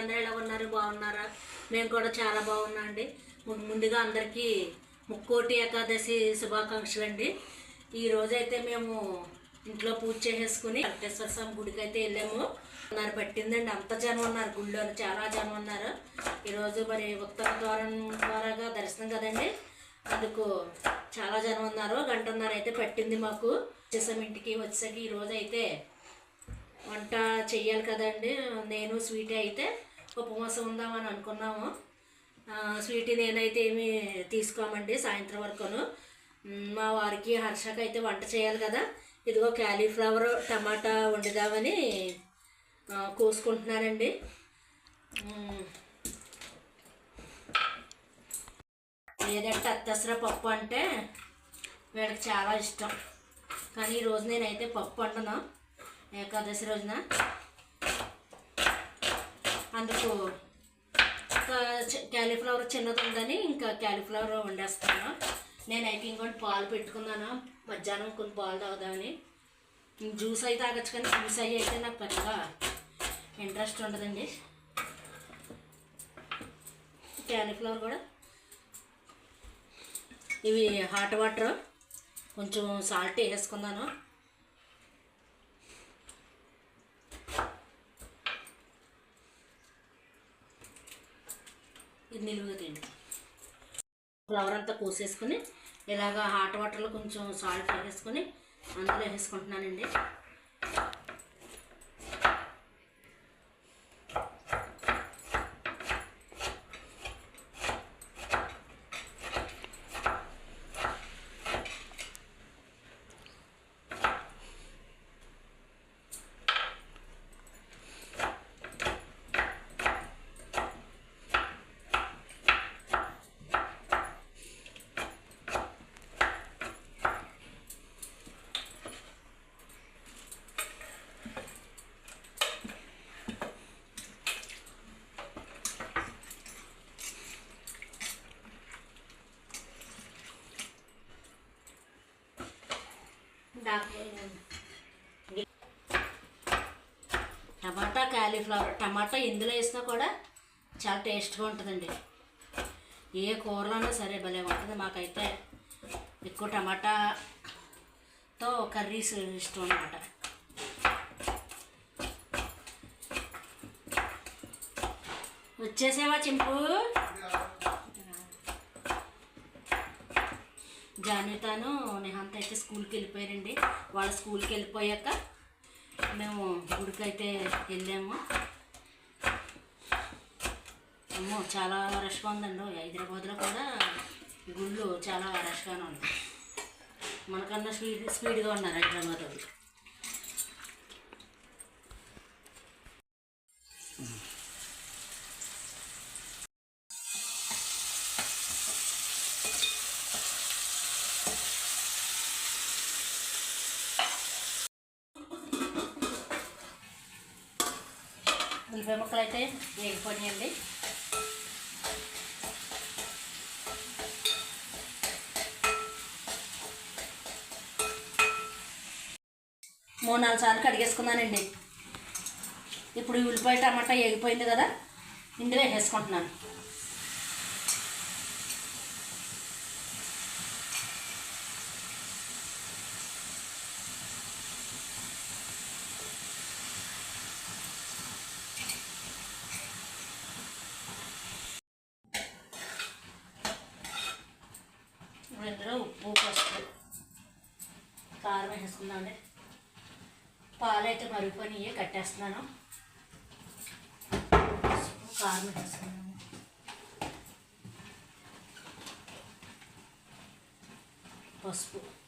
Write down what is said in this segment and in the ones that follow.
అందరూ ఎలా ఉన్నారు బాగున్నారా? మేము కూడా చాలా బాగున్నాం అండి. ముందుగా అందరికీ ముక్కోటి ఏకాదశి శుభాకాంక్షలు అండి ఈరోజైతే మేము ఇంట్లో పూజ చేసేసుకుని వెంకటేశ్వర స్వామి గుడికి అయితే వెళ్ళాము. ఉన్నారు పట్టిందండి. అంత జనం ఉన్నారు గుళ్ళో చాలా జనం ఉన్నారు. ఈరోజు మరి ఉత్తర ద్వారం ద్వారాగా దర్శనం కదండి. అందుకు చాలా జనం ఉన్నారు. గంటన్నర అయితే పట్టింది మాకు. వచ్చేసాం ఇంటికి వచ్చాక ఈ రోజు అయితే వంట చెయ్యాలి కదండి. నేను స్వీట్ అయితే ఉపవాసం ఉందామని అనుకున్నాము. స్వీట్ నేనైతే ఏమీ తీసుకోమండి సాయంత్రం వరకును. మా వారికి హర్షకు అయితే వంట చేయాలి కదా. ఇదిగో క్యాలీఫ్లవర్ టమాటా వండుదామని కోసుకుంటున్నానండి. లేదంటే అత్తసర పప్పు అంటే వీళ్ళకి చాలా ఇష్టం. కానీ ఈరోజు నేనైతే పప్పు వండను. ఏకాదశి రోజున. అందుకు చి- క్యాలీఫ్లవర్ చిన్నది ఉందని ఇంకా క్యాలీఫ్లవర్ వండేస్తాను నేనైతే ఇంకోటి పాలు పెట్టుకున్నాను మధ్యాహ్నం కొన్ని పాలు తాగుదామని. జ్యూస్ అయితే తాగొచ్చు కానీ జ్యూస్ అయ్యి అయితే నాకు పెద్దగా ఇంట్రెస్ట్ ఉండదండి. క్యాలీఫ్లవర్ కూడా. ఇవి హాట్ వాటర్ కొంచెం సాల్ట్ వేసుకున్నాను. నిలువుగా తిండి ఫ్లవర్ అంతా కోసేసుకుని ఇలాగ హాట్ వాటర్లో కొంచెం సాల్ట్ వేసేసుకొని అందులో వేసుకుంటున్నానండి. టమాటా క్యాలీఫ్లవర్ టమాటా ఇందులో వేసినా కూడా చాలా టేస్ట్గా ఉంటుందండి. ఏ కూరలోనా సరే భలే ఉంటుంది. మాకైతే ఎక్కువ టమాటాతో కర్రీస్ ఇష్టం అన్నమాట. వచ్చేసావా చింపు జానితాను నిహాంత్ అయితే స్కూల్కి వెళ్ళిపోయారండి. వాళ్ళ స్కూల్కి వెళ్ళిపోయాక మేము గుడికి అయితే వెళ్ళాము. అమ్మో చాలా రష్గా ఉందండి. హైదరాబాద్లో కూడా గుళ్ళు చాలా రష్గానే ఉంది మనకన్నా స్పీడ్ స్పీడ్గా ఉన్నారు హైదరాబాద్ వాళ్ళు ఉల్లిపాయ ముక్కలు అయితే వేగిపోయాయండి మూడు నాలుగు సార్లు కడిగేసుకున్నానండి. ఇప్పుడు ఉల్లిపాయ టమాటా వేగిపోయింది కదా ఇందులో వేసుకుంటున్నాను ఇప్పుడు ఇందులో ఉప్పు పసుపు కారం పాలు అయితే మరిగిపోయి కట్టేస్తున్నాను. కారం వేసుకున్నాను. పసుపు.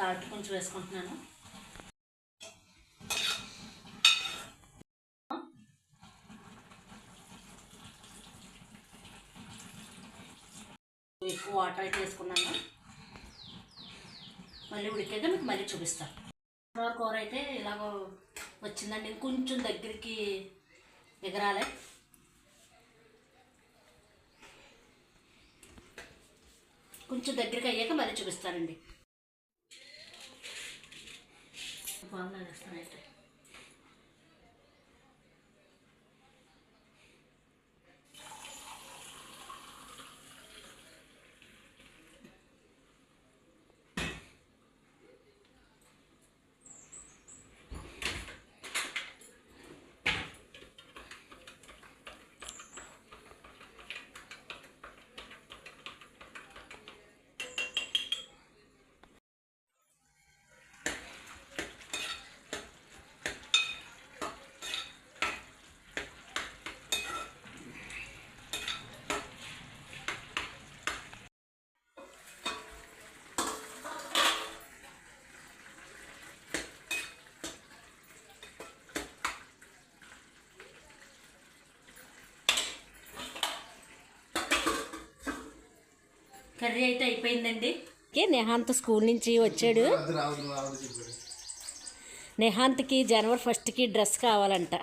సాల్ట్ కొంచెం వేసుకుంటున్నాను. ఎక్కువ వాటర్ అయితే వేసుకున్నాను. మళ్ళీ ఉడికాక మీకు మళ్ళీ చూపిస్తాను కూర అయితే ఇలాగో వచ్చిందండి. ఇంకొంచెం దగ్గరికి ఎగరాలి. కొంచెం దగ్గరికి అయ్యాక మళ్ళీ చూపిస్తానండి. బాగుందా వేస్తానైతే కర్రీ అయితే అయిపోయిందండి. నేహాంత్ స్కూల్ నుంచి వచ్చాడు. నేహాంత్కి జనవరి ఫస్ట్కి డ్రెస్ కావాలంట.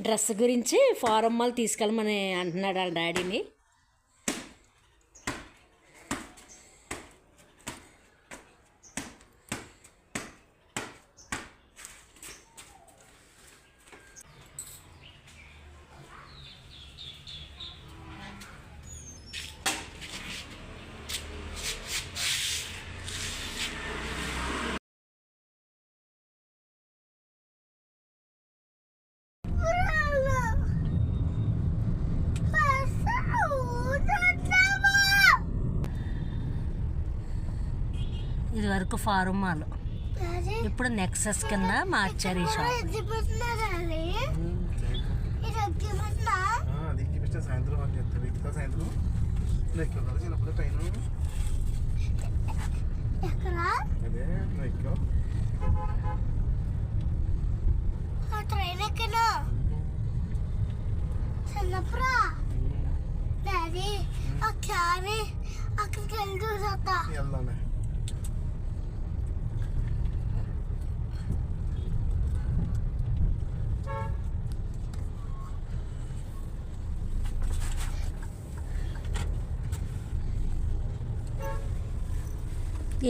డ్రెస్ గురించి ఫారం మాల్ తీసుకెళ్ళమని అంటున్నాడు వాళ్ళ డాడీని. ఇది వరకు ఫారం మాల్. ఇప్పుడు నెక్సెస్ కింద మార్చారు ఈ షాప్ ట్రైన్ చిన్నప్పుడు డాడీ ఒకసారి అక్కడికి వెళ్ళి చూసొస్తా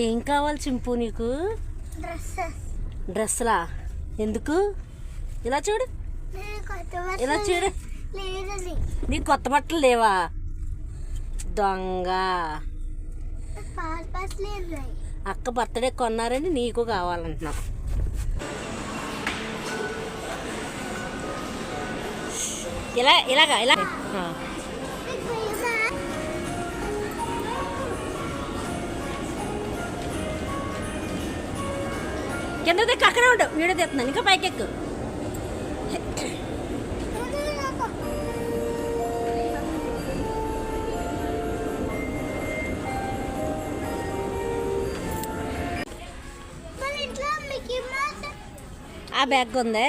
ఏం కావాలి చింపు నీకు? డ్రెస్లా? ఎందుకు? ఇలా చూడు. ఇలా చూడు. నీకు కొత్త బట్టలు లేవా? దొంగ. అక్క బర్త్డే కొన్నారని నీకు కావాలంటున్నావు ఇలా ఇలాగా ఇలా. కింద దిక్కు అక్కడే ఉండు. వీడియో తెస్తున్నాను ఇంకా పైకి ఎక్కు. ఇది నాకు. మన ఇంట్లో మిక్కీ మౌస్ ఆ బ్యాగ్ ఉందే?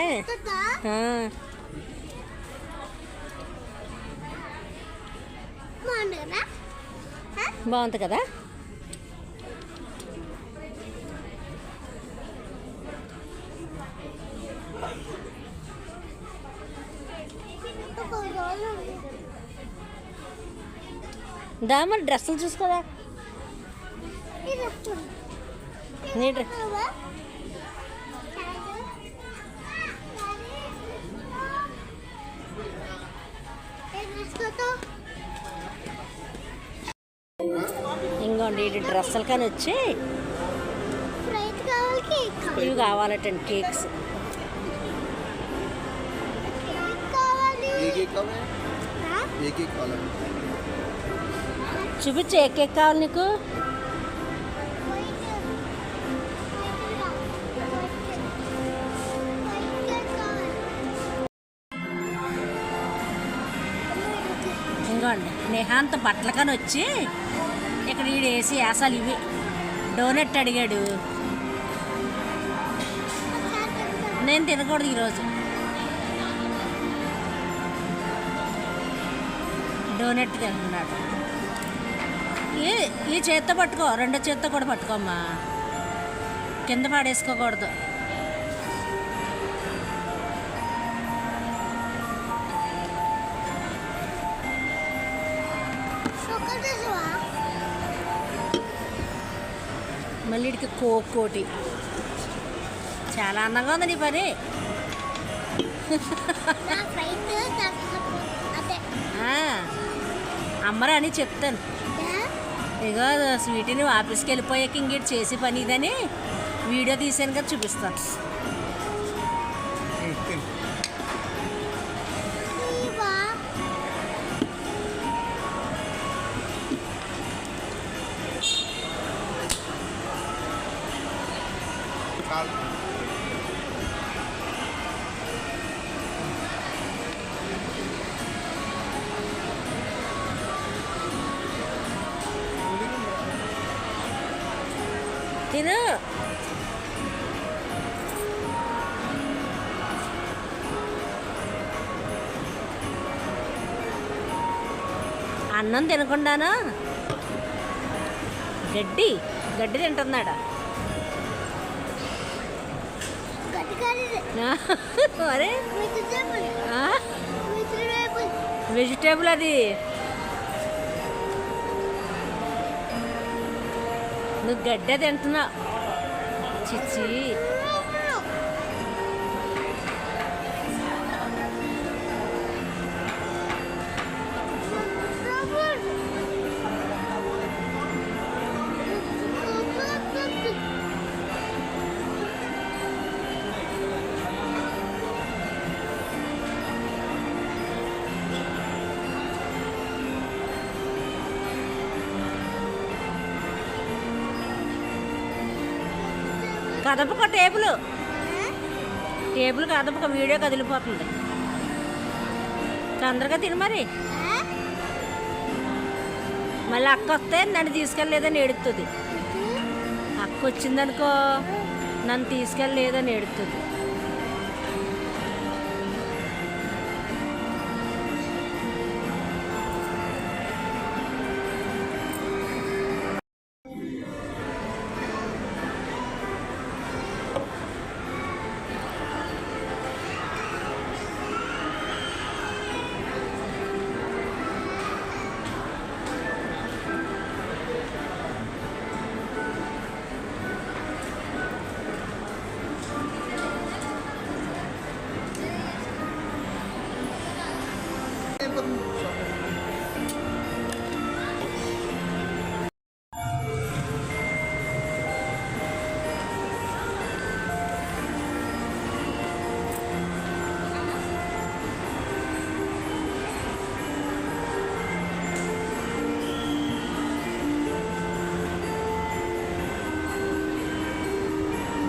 బాగుంది కదా? దా మరి డ్రెస్సులు చూసుకోదా నీ డ్రెస్ ఇంకోండి ఇటు డ్రెస్సులు కానీ వచ్చి ఇవి కావాలటండి కేక్స్. ఏ కేక్ కావాలి? ఏ కేక్ కావాలి? చూపించు ఏ కేక్ కావాలి నీకు? వైట్ వైట్ ఇంకోండి బట్టలు వచ్చి ఇక్కడ ఈడు వేసి వేసాలి ఇవి. డోనట్ అడిగాడు. నేను తినకూడదు ఈరోజు. డోనట్ తింటున్నాడు ఇది ఈ చేత్తో పట్టుకో రెండో చేత్తో కూడా పట్టుకోమ్మా. కింద పాడేసుకోకూడదు. మళ్ళీ ఇడికి కోకోటి చాలా అందంగా ఉంది నీ పని. అమ్మరా అని చెప్తాను. ఇగో స్వీటీని ఆఫీస్కి వెళ్ళిపోయాక ఇంకేటి చేసే పని ఇదని వీడియో తీసాను కదా చూపిస్తాను అన్నం తినకుండానా? గడ్డి గడ్డి తింటున్నాడా? అరే వెజిటేబుల్ అది. నువ్వు గడ్డే తింటున్నావు. చిచ్చి. కదపక టేబుల్. టేబుల్ కదపక వీడియో కదిలిపోతుంది. తొందరగా తిను మరి. మళ్ళీ అక్క వస్తే నన్ను తీసుకెళ్ళలేదని ఏడుతుంది అక్క వచ్చిందనుకో నన్ను తీసుకెళ్ళలేదని ఏడుతుంది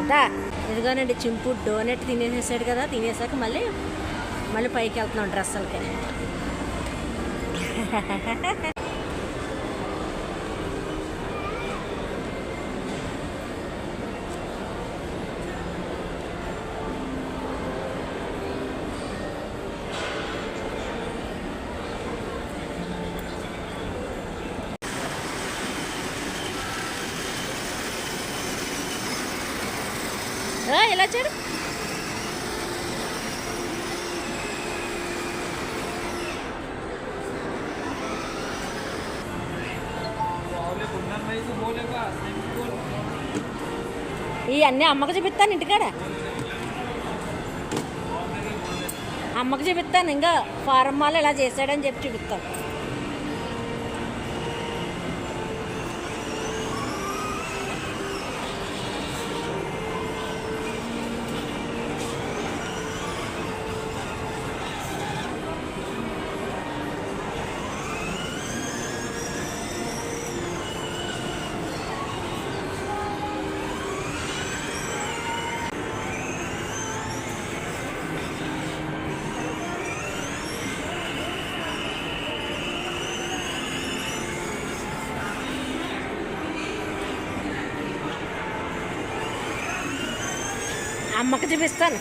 దా ఇదిగోనండి చింపు డోనట్ తినేసేసాడు కదా తినేసాక మళ్ళీ మళ్ళీ పైకి వెళ్తున్నాం డ్రెస్సులకి ఎలా ఇలా చూడు ఈ అమ్మకు చూపిస్తాను ఇంటికాడ. అమ్మకు చూపిస్తాను ఇంకా ఫారం మాల్ ఇలా చేశాడని చెప్పి చూపిస్తాను. అమ్మకి చూపిస్తాను.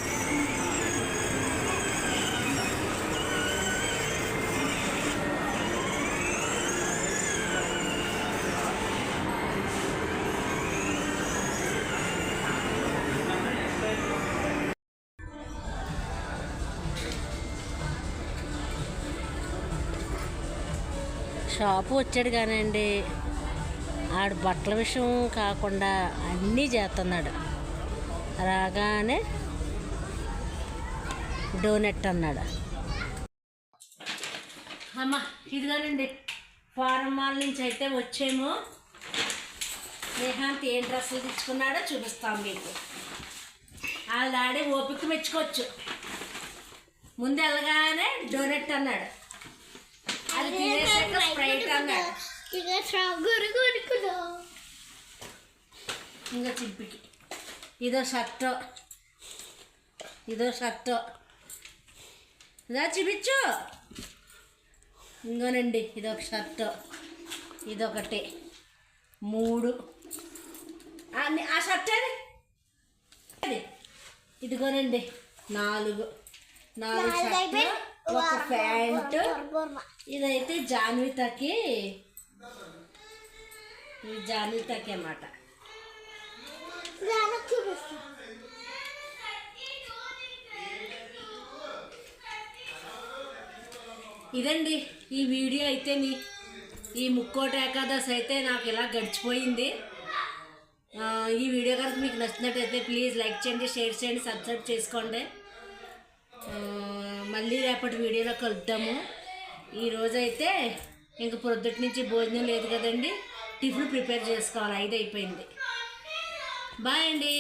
షాపు వచ్చాడు కానీ అండి ఆడు బట్టల విషయం కాకుండా అన్నీ చేస్తున్నాడు. రాగానే డోనెట్ అన్నాడు. అమ్మ ఇదిగోనండి. ఫారం మాల్ నుంచి అయితే వచ్చాము. నేహాంత్ ఏం డ్రెస్సులు తెచ్చుకున్నాడో చూపిస్తాం మీకు. వాళ్ళ డాడీ ఓపిక మెచ్చుకోవచ్చు. ముందు వెళ్ళగానే డోనెట్ అన్నాడు. అది తినేసాక స్ప్రైట్ అన్నాడు. ఇంకా చింపికి. ఇదో షర్టు. ఇదో షర్టు. ఇదా చూపించు. ఇంకోనండి ఇదొక షర్టు. ఇదొకటి మూడు. ఆ షర్ట్ అది ఇదిగోనండి నాలుగు. నాలుగు షర్ట్లు ఒక ప్యాంటు. ఇదైతే జాన్వితకి జాన్వితకి అన్నమాట. ఇదండి ఈ వీడియో అయితే మీ ఈ ముక్కోటి ఏకాదశి అయితే నాకు ఇలా గడిచిపోయింది. ఈ వీడియో కనుక మీకు నచ్చినట్టయితే ప్లీజ్ లైక్ చేయండి షేర్ చేయండి సబ్స్క్రైబ్ చేసుకోండి. మళ్ళీ రేపటి వీడియోలో కలుద్దాము. ఈరోజైతే ఇంక పొద్దుటి నుంచి భోజనం లేదు కదండి. టిఫిన్ ప్రిపేర్ చేసుకోవాలి ఐదు అయిపోయింది బాయ్ అండి